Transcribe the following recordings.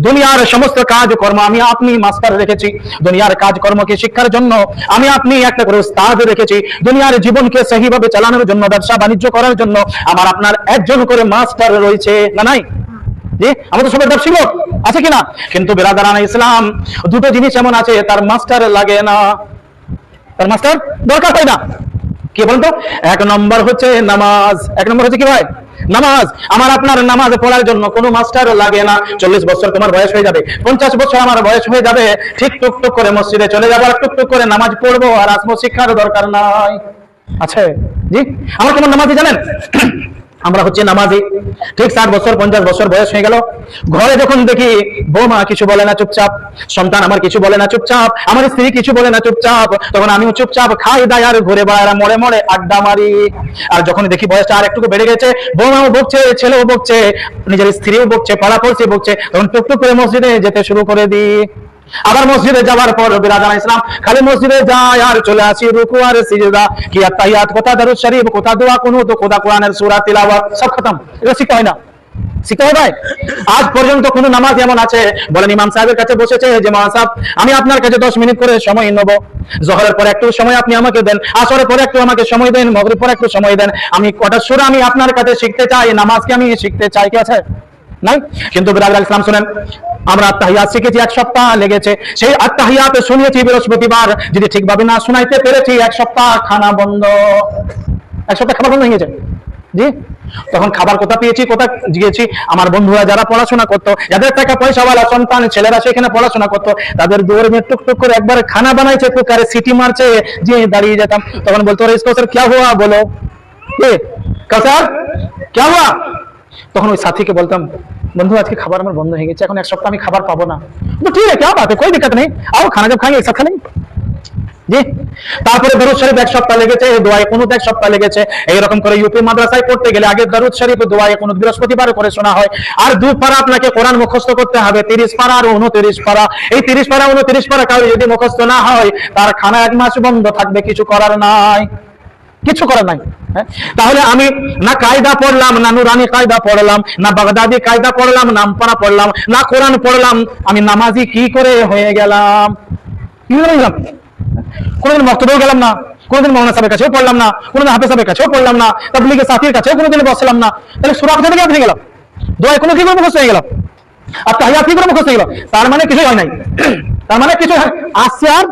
দুনিয়ার সমস্ত কাজকর্ম আমি আপনি মাস্টার রেখেছি। দুনিয়ার কাজকর্মকে শিক্ষার জন্য আমি আপনি একটা করে উস্তাদ রেখেছি। দুনিয়ার জীবনকে সহিভাবে চালানোর জন্য, ব্যবসা বাণিজ্য করার জন্য আমার আপনার একজন করে মাস্টার রয়েছে না নাই? আমাদের সবাই ব্যবসায়ী লোক, আছে কিনা? কিন্তু বেরাদারানা ইসলাম, দুটো জিনিস এমন আছে, তার মাস্টার লাগে না। তার মাস্টার দরকার হয় না। কি বলতো? এক নম্বর হচ্ছে নামাজ। এক নম্বর হচ্ছে কি ভাই? নামাজ, আমার আপনার নামাজ পড়ার জন্য কোনো মাস্টার লাগে না। চল্লিশ বছর তোমার বয়স হয়ে যাবে। পঞ্চাশ বছর আমার বয়স হয়ে যাবে। ঠিক টুকটুক টুক করে মসজিদে চলে যাব আর টুকটুক টুক করে নামাজ পড়ব। আর আসব শিক্ষার দরকার নাই। আছে? জি? আমার কেমন নামাজি জানেন? আমরা হচ্ছে নামাজি। ঠিক ষাট বছর, পঞ্চাশ বছর বয়স হয়ে গেল। ঘরে যখন দেখি, বৌমা কিছু বলে না, চুপচাপ। সন্তান আমার কিছু বলে না, চুপচাপ। আমার স্ত্রী কিছু বলে না, চুপচাপ। তখন আমিও চুপচাপ খাই দাই আর ঘুরে বেড়ায় মরে মরে আড্ডা মারি। আর যখন দেখি বয়সটা আর একটু বেড়ে গেছে, বৌমাও বকছে, ছেলেও বকছে, নিজের স্ত্রীও বকছে পাড়া পড়ছে বকছে, তখন টুকটুক করে মসজিদে যেতে শুরু করে দিই। আবার মসজিদে যাওয়ার পর বিরাজান ইসলাম খালি মসজিদে যায় আর চলে আসি রুকু আর সিজদা। কি আত্তাহিয়াত কোথা দারুদ শরীফ, কোথা দোয়া কুনুত কোথা কোরআনের সূরা, তিলাওয়াত, সব খতম। এটা শিখা হয় না। শিখা হয় ভাই? আজ পর্যন্ত কোন নামাজ এমন আছে, বলেন ইমাম সাহেবের কাছে বসেছে, যে সাহেব, আমি আপনার কাছে দশ মিনিট করে সময় নেব। জহরের পরে একটু সময় আপনি আমাকে দেন, আসরের পরে একটু আমাকে সময় দেন পরে একটু সময় দেন। আমি কটা সুরা আমি আপনার কাছে শিখতে চাই, নামাজকে আমি শিখতে চাই, কি আছে? নাই? কিন্তু বিরাজ ইসলাম শুনেন, আমরা আত্মাহিয়াত শিখেছি এক সপ্তাহ লেগেছে। সেই আত্মাহিয়াতে শুনিয়েছি বৃহস্পতিবার, যদি ঠিকভাবে না শোনাইতে পেরেছি, এক সপ্তাহ খানা বন্ধ। এক সপ্তাহ খাবার বন্ধ হয়ে জি? তখন খাবার কোথা পেয়েছি, কোথা গিয়েছি? আমার বন্ধুরা যারা পড়াশোনা করতো, যাদের টাকা পয়সা পয়সাওয়ালা সন্তান, ছেলেরা সেখানে পড়াশোনা করতো, তাদের দুয়ার মেয়ে টুকটুক করে একবার খানা বানাইছে, কুকারে সিটি মারছে, যে দাঁড়িয়ে যেতাম। তখন বলতো রে ইসকো স্যার, ক্যা হুয়া? বলো। কে স্যার, ক্যা হুয়া? তখন ওই সাথীকে বলতাম, বন্ধু, আজকে খাবার আমার বন্ধ হয়ে গেছে, এখন এক সপ্তাহ আমি খাবার পাবো না। ঠিক আছে বাত কই দিক্কত নেই। আও খানা জব খাই একসাথে খালেন জি। তারপরে দরুদ শরীফ এক সপ্তাহ লেগেছে, এই দোয়ায় কোন এক সপ্তাহ লেগেছে। এইরকম করে ইউপি মাদ্রাসায় পড়তে গেলে আগে দরুদ শরীফ দোয়ায় কোন বৃহস্পতিবার করে শোনা হয়। আর দু পারা আপনাকে কোরআন মুখস্থ করতে হবে, তিরিশ পারা আর উনত্রিশ পারা। এই তিরিশ পারা, উনত্রিশ পারা কারও যদি মুখস্থ না হয়, তার খানা এক মাস বন্ধ থাকবে, কিছু করার নাই। কিছু করার নাই হ্যাঁ? তাহলে আমি না কায়দা পড়লাম, না নুরানি কায়দা পড়লাম, না বাগদাদি কায়দা পড়লাম নাম নামপাড়া পড়লাম, না কোরআন পড়লাম, আমি নামাজি কি করে হয়ে গেলাম? গেলাম? কোনোদিন মক্তবেও গেলাম না, কোনোদিন মৌলানা সাহেবের কাছেও পড়লাম না, কোনোদিন হাফেজ সাহেবের কাছেও পড়লাম না, তাবলিগের সাথীর কাছেও কোনোদিন বসলাম না। তাহলে সুরা কোথা থেকে হয়ে গেল? দোয়ায় কোনো কি করে মুখস্থ হয়ে গেল? আর তাহিয়া কি করে মুখস্থ হয়ে গেল? তার মানে কিছুই হয় নাই। তার মানে কিছু আসছে আর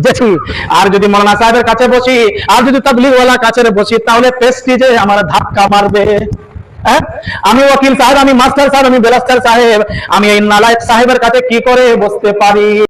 যেছি আর যদি মৌলানা সাহেবের কাছে বসি, আর যদি তাবলিগওয়ালা কাছে বসি, তাহলে প্রেস্টিজে আমার ধাক্কা মারবে হ্যাঁ? আমি ওকিল সাহেব, আমি মাস্টার সাহেব, আমি বেলাস্টার সাহেব, আমি এই নালায়ক সাহেবের কাছে কি করে বসতে পারি